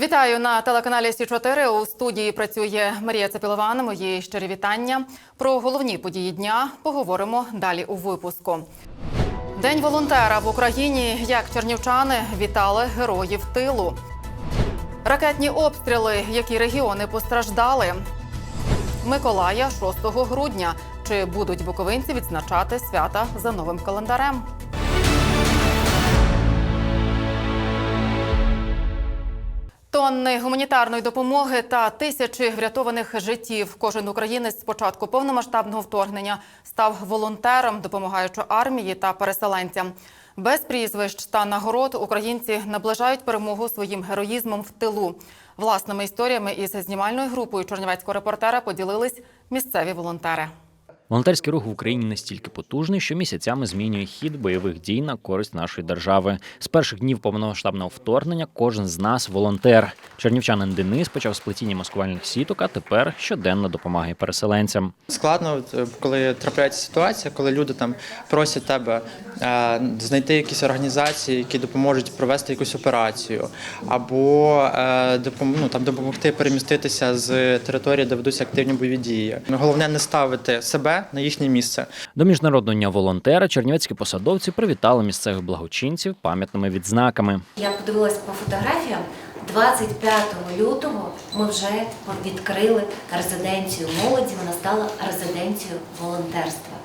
Вітаю на телеканалі Сі 4 У студії працює Марія Цепілован. Мої щирі вітання. Про головні події дня поговоримо далі у випуску. День волонтера в Україні. Як чернівчани вітали героїв тилу. Ракетні обстріли, які регіони постраждали. Миколая 6 грудня. Чи будуть буковинці відзначати свята за новим календарем? Тонни гуманітарної допомоги та тисячі врятованих життів. Кожен українець з початку повномасштабного вторгнення став волонтером, допомагаючи армії та переселенцям. Без прізвищ та нагород українці наближають перемогу своїм героїзмом в тилу. Власними історіями із знімальною групою Чорнівецького репортера поділились місцеві волонтери. Волонтерський рух в Україні настільки потужний, що місяцями змінює хід бойових дій на користь нашої держави. З перших днів повномасштабного вторгнення кожен з нас волонтер. Чернівчанин Денис почав з плетіння маскувальних сіток, а тепер щоденно допомагає переселенцям. Складно, е, коли трапляється ситуація, коли люди там просять тебе е, знайти якісь організації, які допоможуть провести якусь операцію, або е, ну, там, допомогти переміститися з території, де ведуться активні бойові дії. Головне не ставити себе на їхнє місце. До міжнародного дня волонтера чернівецькі посадовці привітали місцевих благочинців пам'ятними відзнаками. Я подивилась по фотографіям. 25 лютого ми вже відкрили резиденцію молоді. Вона стала резиденцією волонтерства.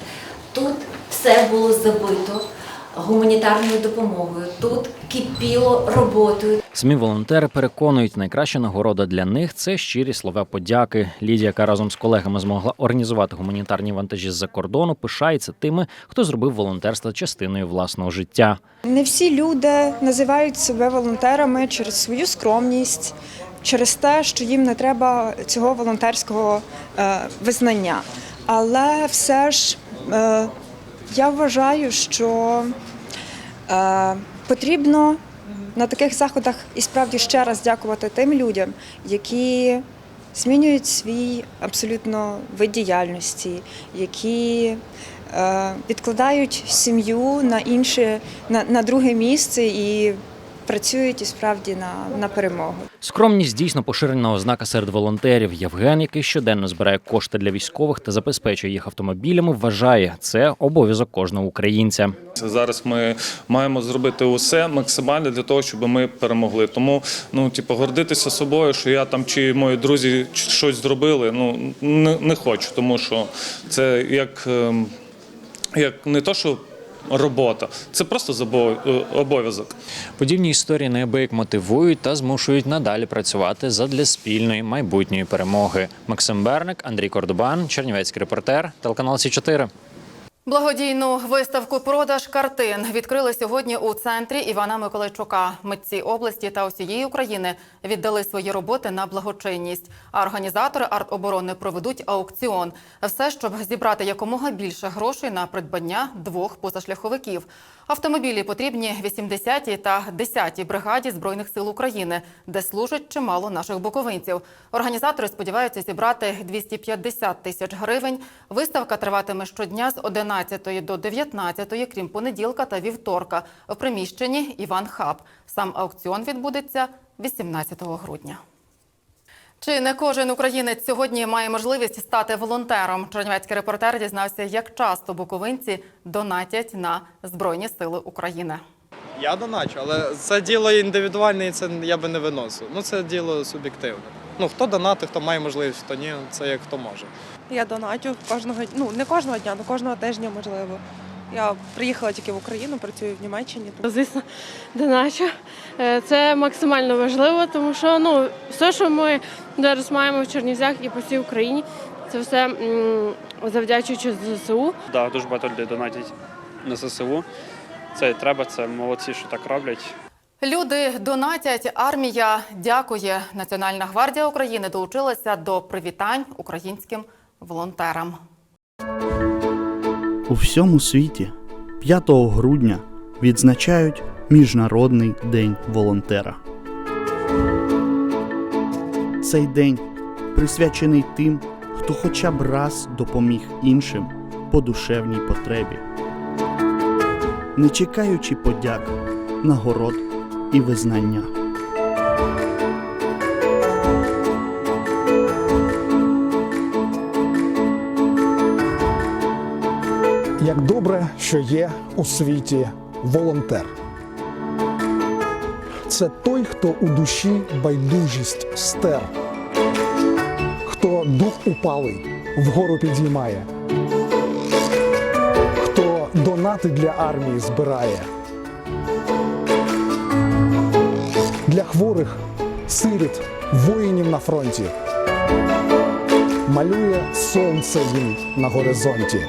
Тут все було забито гуманітарною допомогою. Тут кипіло роботою. Самі волонтери переконують, найкраща нагорода для них це щирі слова подяки. Лідія, яка разом з колегами змогла організувати гуманітарні вантажі з-за кордону, пишається тими, хто зробив волонтерство частиною власного життя. Не всі люди називають себе волонтерами через свою скромність, через те, що їм не треба цього волонтерського е, визнання. Але все ж е, я вважаю, що е, потрібно на таких заходах і справді ще раз дякувати тим людям, які змінюють свій абсолютно вид діяльності, які е, відкладають сім'ю на інше, на, на друге місце і працюють і справді на, на перемогу. Скромність дійсно поширена ознака серед волонтерів. Євген, який щоденно збирає кошти для військових та забезпечує їх автомобілями, вважає це обов'язок кожного українця. Зараз ми маємо зробити усе максимально для того, щоб ми перемогли. Тому ну, типу, гордитися собою, що я там чи мої друзі щось зробили. Ну не, не хочу, тому що це як, ем, як не то, що. Робота це просто е, обов'язок. Подібні історії неабияк мотивують та змушують надалі працювати задля спільної майбутньої перемоги. Максим Берник, Андрій Кордобан, Чернівецький репортер, телеканал Сі 4 Благодійну виставку продаж картин відкрили сьогодні у центрі Івана Миколайчука. Митці області та усієї України віддали свої роботи на благочинність. А організатори арт-оборони проведуть аукціон. Все, щоб зібрати якомога більше грошей на придбання двох позашляховиків. Автомобілі потрібні 80-й та 10-й бригаді збройних сил України, де служить чимало наших буковинців. Організатори сподіваються зібрати 250 тисяч гривень. Виставка триватиме щодня з 11 до 19, крім понеділка та вівторка, в приміщенні Іван Хаб. Сам аукціон відбудеться 18 грудня. Чи не кожен українець сьогодні має можливість стати волонтером? Чернівецький репортер дізнався, як часто буковинці донатять на Збройні Сили України. Я доначу, але це діло індивідуальне, і це я би не виносив. Ну це діло суб'єктивне. Ну хто донатить, хто має можливість, хто ні, це як хто може. Я донатю кожного ну не кожного дня, але кожного тижня можливо. Я приїхала тільки в Україну, працюю в Німеччині. Звісно, доначу. Е, Це максимально важливо, тому що ну все, що ми зараз маємо в Чернівцях і по всій Україні, це все завдячуючи ЗСУ. Да, дуже багато людей донатять на ЗСУ. Це і треба, це молодці, що так роблять. Люди донатять. Армія дякує. Національна гвардія України долучилася до привітань українським волонтерам. У всьому світі 5 грудня відзначають Міжнародний день волонтера. Цей день присвячений тим, хто хоча б раз допоміг іншим по душевній потребі, не чекаючи подяк, нагород і визнання. Як добре, що є у світі волонтер. Це той, хто у душі байдужість стер, хто дух упалий вгору підіймає, хто донати для армії збирає. Для хворих, сиріт, воїнів на фронті. Малює сонце їм на горизонті.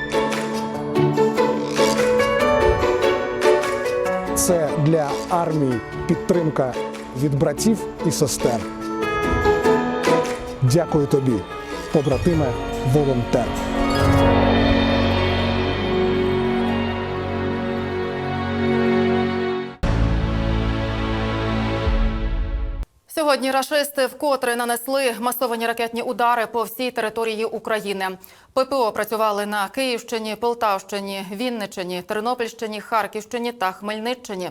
Для армії підтримка від братів і сестер. Дякую тобі, побратиме волонтер. Сьогодні рашисти вкотре нанесли масовані ракетні удари по всій території України. ППО працювали на Київщині, Полтавщині, Вінниччині, Тернопільщині, Харківщині та Хмельниччині.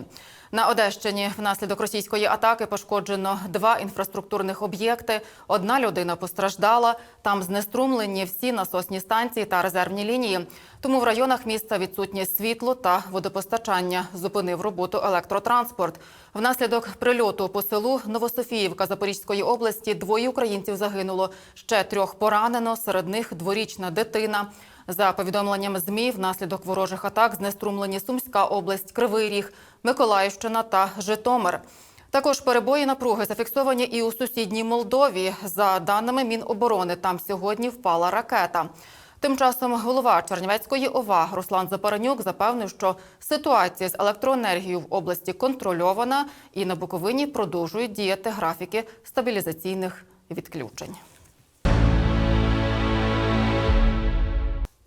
На Одещині внаслідок російської атаки пошкоджено два інфраструктурних об'єкти. Одна людина постраждала. Там знеструмлені всі насосні станції та резервні лінії. Тому в районах міста відсутнє світло та водопостачання. Зупинив роботу електротранспорт. Внаслідок прильоту по селу Новософіївка Запорізької області двоє українців загинуло. Ще трьох поранено. Серед них дворічна дитина. За повідомленням ЗМІ, внаслідок ворожих атак знеструмлені Сумська область, Кривий Ріг, Миколаївщина та Житомир. Також перебої напруги зафіксовані і у сусідній Молдові. За даними Міноборони, там сьогодні впала ракета. Тим часом голова Чернівецької ОВА Руслан Запоронюк запевнив, що ситуація з електроенергією в області контрольована і на Буковині продовжують діяти графіки стабілізаційних відключень.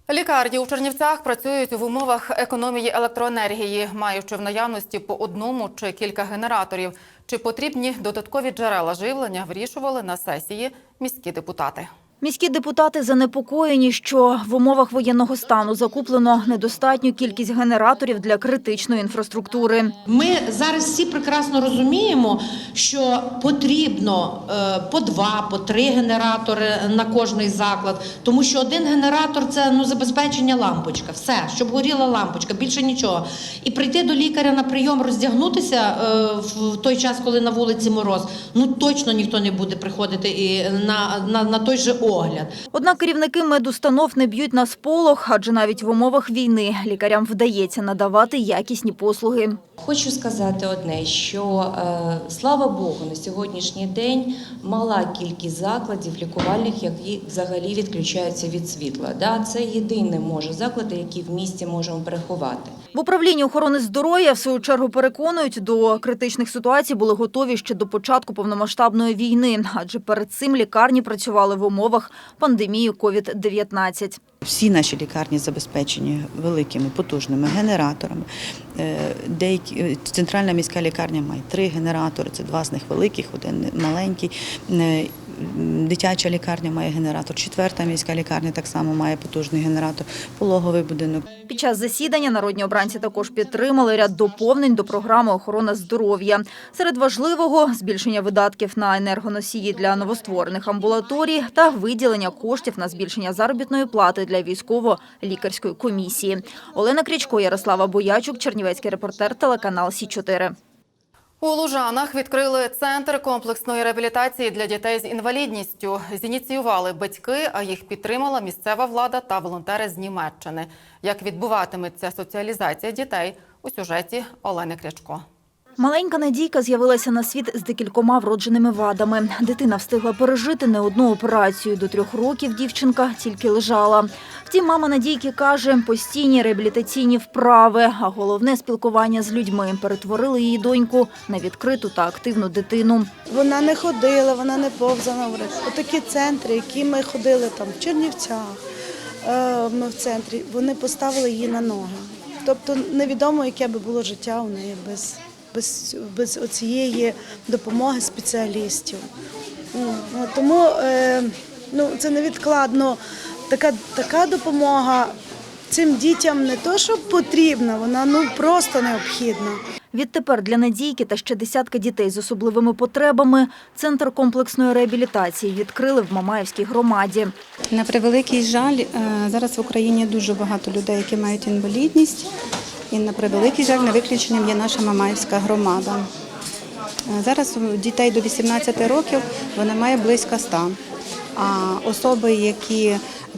Лікарні у Чернівцях працюють в умовах економії електроенергії, маючи в наявності по одному чи кілька генераторів. Чи потрібні додаткові джерела живлення, вирішували на сесії міські депутати. Міські депутати занепокоєні, що в умовах воєнного стану закуплено недостатню кількість генераторів для критичної інфраструктури. Ми зараз всі прекрасно розуміємо, що потрібно е, по два, по три генератори на кожний заклад, тому що один генератор це ну забезпечення лампочка, все, щоб горіла лампочка, більше нічого. І прийти до лікаря на прийом, роздягнутися е, в той час, коли на вулиці мороз, ну точно ніхто не буде приходити і на, на, на той же огляд. Однак керівники медустанов не б'ють на сполох, адже навіть в умовах війни лікарям вдається надавати якісні послуги. Хочу сказати одне, що е, слава Богу, на сьогоднішній день мала кількість закладів лікувальних, які взагалі відключаються від світла. Це єдині може заклади, які в місті можемо переховати. В управлінні охорони здоров'я в свою чергу переконують, до критичних ситуацій були готові ще до початку повномасштабної війни, адже перед цим лікарні працювали в умовах пандемії COVID-19. Всі наші лікарні забезпечені великими потужними генераторами. Е, Деякі е, центральна міська лікарня має три генератори. Це два з них великих, один маленький. Дитяча лікарня має генератор. Четверта міська лікарня так само має потужний генератор. Пологовий будинок. Під час засідання народні обранці також підтримали ряд доповнень до програми охорона здоров'я. Серед важливого збільшення видатків на енергоносії для новостворених амбулаторій та виділення коштів на збільшення заробітної плати для військово-лікарської комісії. Олена Крічко, Ярослава Боячук, Чернівецький репортер, телеканал Сі 4 У Лужанах відкрили центр комплексної реабілітації для дітей з інвалідністю. Зініціювали батьки, а їх підтримала місцева влада та волонтери з Німеччини. Як відбуватиметься соціалізація дітей у сюжеті Олени Крячко. Маленька Надійка з'явилася на світ з декількома вродженими вадами. Дитина встигла пережити не одну операцію. До трьох років дівчинка тільки лежала. Втім, мама Надійки каже, постійні реабілітаційні вправи, а головне спілкування з людьми перетворили її доньку на відкриту та активну дитину. Вона не ходила, вона не повзала. Отакі центри, які ми ходили там в Чернівцях, ми в центрі, вони поставили її на ноги. Тобто невідомо, яке би було життя у неї без, без, без оцієї допомоги спеціалістів. Тому е, ну, це невідкладно. Така, така допомога цим дітям не то, що потрібна, вона ну просто необхідна. Відтепер для Надійки та ще десятка дітей з особливими потребами центр комплексної реабілітації відкрили в Мамаївській громаді. На превеликий жаль, е, зараз в Україні дуже багато людей, які мають інвалідність. І на превеликий жаль, не виключенням є наша Мамаївська громада. Е, Зараз у дітей до 18 років вона має близько 100. А особи, які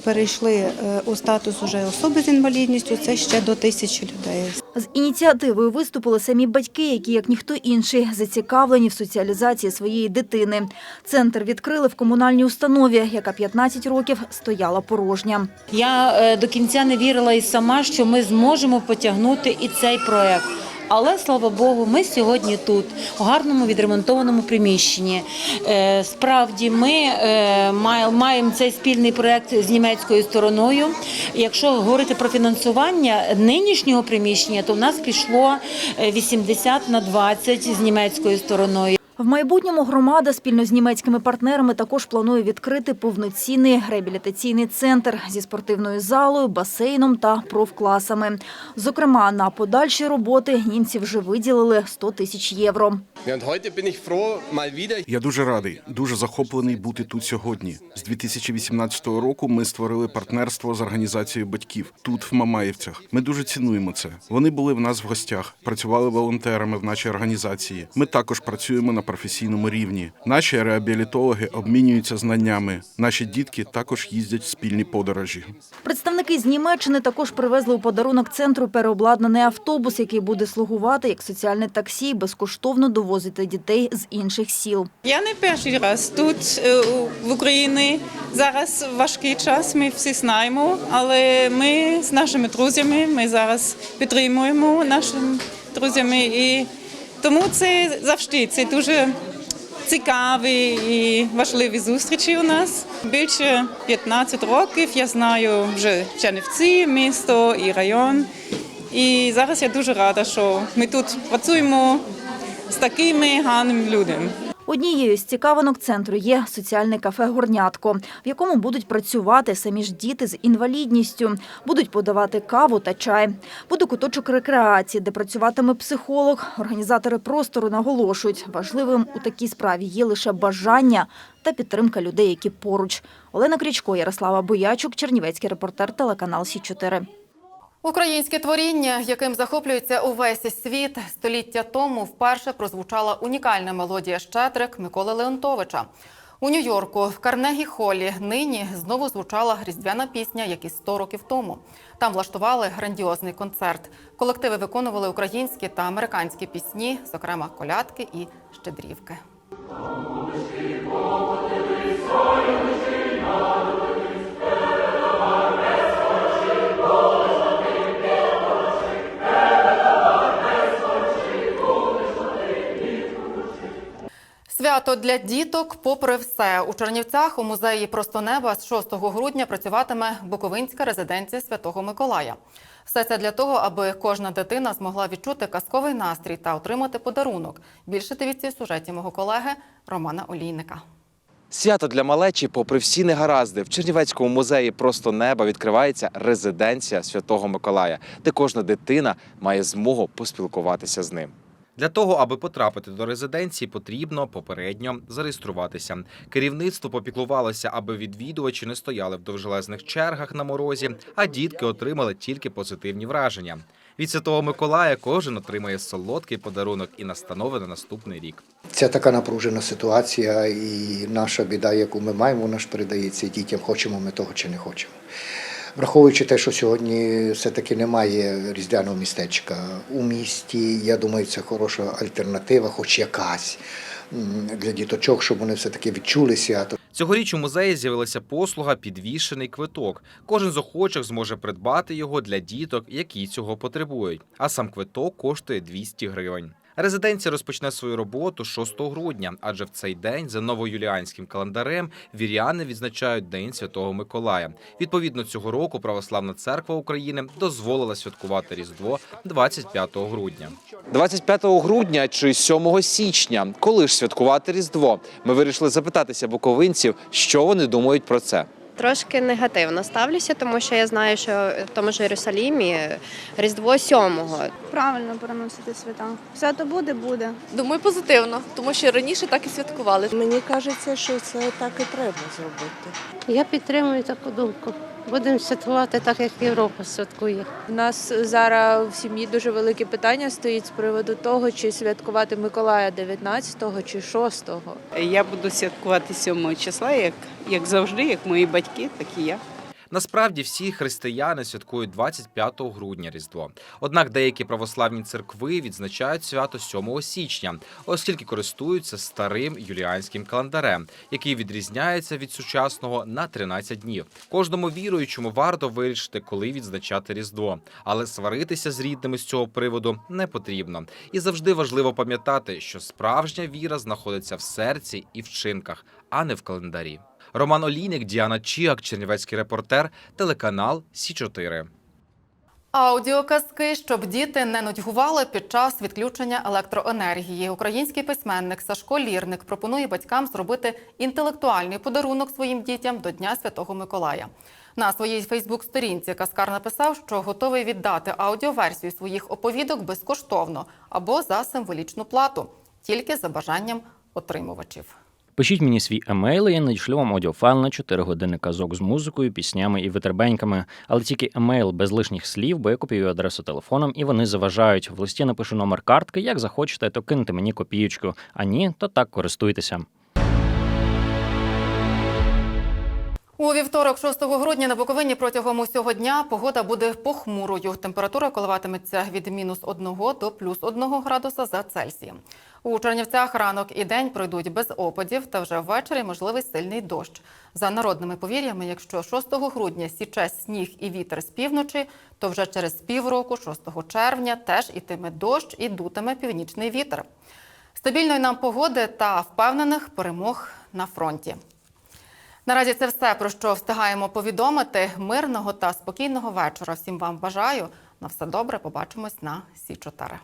перейшли е, у статус уже особи з інвалідністю, це ще до тисячі людей. З ініціативою виступили самі батьки, які, як ніхто інший, зацікавлені в соціалізації своєї дитини. Центр відкрили в комунальній установі, яка 15 років стояла порожня. Я е, до кінця не вірила і сама, що ми зможемо потягнути і цей проект. Але слава Богу, ми сьогодні тут, у гарному відремонтованому приміщенні. Е, Справді, ми е, маємо цей спільний проект з німецькою стороною. Якщо говорити про фінансування нинішнього приміщення, то в нас пішло е, 80 на 20 з німецькою стороною. В майбутньому громада спільно з німецькими партнерами також планує відкрити повноцінний реабілітаційний центр зі спортивною залою, басейном та профкласами. Зокрема, на подальші роботи німці вже виділили 100 тисяч євро. Я дуже радий, дуже захоплений бути тут сьогодні. З 2018 року ми створили партнерство з організацією батьків тут, в Мамаївцях. Ми дуже цінуємо це. Вони були в нас в гостях, працювали волонтерами в нашій організації. Ми також працюємо на професійному рівні. Наші реабілітологи обмінюються знаннями. Наші дітки також їздять в спільні подорожі. Представники з Німеччини також привезли у подарунок центру переобладнаний автобус, який буде слугувати як соціальне таксі, і безкоштовно довозити дітей з інших сіл. Я не перший раз тут е, в Україні. Зараз важкий час, ми всі знаємо, але ми з нашими друзями, ми зараз підтримуємо нашими друзями. І тому це завжди це дуже цікаві і важливі зустрічі у нас. Більше 15 років я знаю вже Чернівці, місто і район. І зараз я дуже рада, що ми тут працюємо з такими гарними людьми. Однією з цікавинок центру є соціальне кафе Горнятко, в якому будуть працювати самі ж діти з інвалідністю, будуть подавати каву та чай. Буде куточок рекреації, де працюватиме психолог. Організатори простору наголошують, важливим у такій справі є лише бажання та підтримка людей, які поруч. Олена Крічко, Ярослава Боячук, Чернівецький репортер, телеканал Сі 4 Українське творіння, яким захоплюється увесь світ, століття тому вперше прозвучала унікальна мелодія Щедрик Миколи Леонтовича. У Нью-Йорку в Карнегі Холі нині знову звучала різдвяна пісня, як і 100 років тому. Там влаштували грандіозний концерт. Колективи виконували українські та американські пісні, зокрема колядки і щедрівки. Свято для діток, попри все, у Чернівцях у музеї Просто неба з 6 грудня працюватиме Буковинська резиденція Святого Миколая. Все це для того, аби кожна дитина змогла відчути казковий настрій та отримати подарунок. Більше дивіться в сюжеті мого колеги Романа Олійника. Свято для малечі, попри всі негаразди, в Чернівецькому музеї просто неба відкривається резиденція Святого Миколая, де кожна дитина має змогу поспілкуватися з ним. Для того, аби потрапити до резиденції, потрібно попередньо зареєструватися. Керівництво попіклувалося, аби відвідувачі не стояли в довжелезних чергах на морозі, а дітки отримали тільки позитивні враження. Від Святого Миколая кожен отримає солодкий подарунок і настанови на наступний рік. Це така напружена ситуація, і наша біда, яку ми маємо, вона ж передається дітям, хочемо ми того чи не хочемо. Враховуючи те, що сьогодні все-таки немає різдвяного містечка у місті, я думаю, це хороша альтернатива, хоч якась для діточок, щоб вони все-таки відчули свято. Цьогоріч у музеї з'явилася послуга підвішений квиток. Кожен з охочих зможе придбати його для діток, які цього потребують. А сам квиток коштує 200 гривень. Резиденція розпочне свою роботу 6 грудня, адже в цей день за новоюліанським календарем віряни відзначають День Святого Миколая. Відповідно, цього року Православна церква України дозволила святкувати Різдво 25 грудня. 25 грудня чи 7 січня, коли ж святкувати Різдво? Ми вирішили запитатися буковинців, що вони думають про це. Трошки негативно ставлюся, тому що я знаю, що в тому ж Єрусалімі Різдво сьомого. Правильно переносити свята. Свято буде, буде. Думаю, позитивно, тому що раніше так і святкували. Мені кажеться, що це так і треба зробити. Я підтримую таку думку. Будемо святкувати так, як Європа святкує. У нас зараз в сім'ї дуже велике питання стоїть з приводу того, чи святкувати Миколая 19-го чи 6-го. Я буду святкувати 7 числа, як, як завжди, як мої батьки, так і я. Насправді всі християни святкують 25 грудня Різдво. Однак деякі православні церкви відзначають свято 7 січня, оскільки користуються старим юліанським календарем, який відрізняється від сучасного на 13 днів. Кожному віруючому варто вирішити, коли відзначати Різдво, але сваритися з рідними з цього приводу не потрібно. І завжди важливо пам'ятати, що справжня віра знаходиться в серці і вчинках, а не в календарі. Роман Олійник, Діана Чіак, Чернівецький репортер, телеканал Сі 4 Аудіоказки, щоб діти не нудьгували під час відключення електроенергії. Український письменник Сашко Лірник пропонує батькам зробити інтелектуальний подарунок своїм дітям до Дня Святого Миколая. На своїй Фейсбук-сторінці Каскар написав, що готовий віддати аудіоверсію своїх оповідок безкоштовно або за символічну плату, тільки за бажанням отримувачів. Пишіть мені свій емейл, і я надішлю вам аудіофайл на 4 години казок з музикою, піснями і витербеньками. Але тільки емейл без лишніх слів, бо я копію адресу телефоном, і вони заважають. В листі напишу номер картки. Як захочете, то киньте мені копієчку. А ні, то так користуйтеся. У вівторок, 6 грудня, на Буковині протягом усього дня погода буде похмурою. Температура коливатиметься від мінус 1 до плюс 1 градуса за Цельсієм. У Чернівцях ранок і день пройдуть без опадів, та вже ввечері можливий сильний дощ. За народними повір'ями, якщо 6 грудня січе сніг і вітер з півночі, то вже через півроку, 6 червня, теж ітиме дощ і дутиме північний вітер. Стабільної нам погоди та впевнених перемог на фронті. Наразі це все, про що встигаємо повідомити. Мирного та спокійного вечора. Всім вам бажаю. На все добре. Побачимось на Сі 4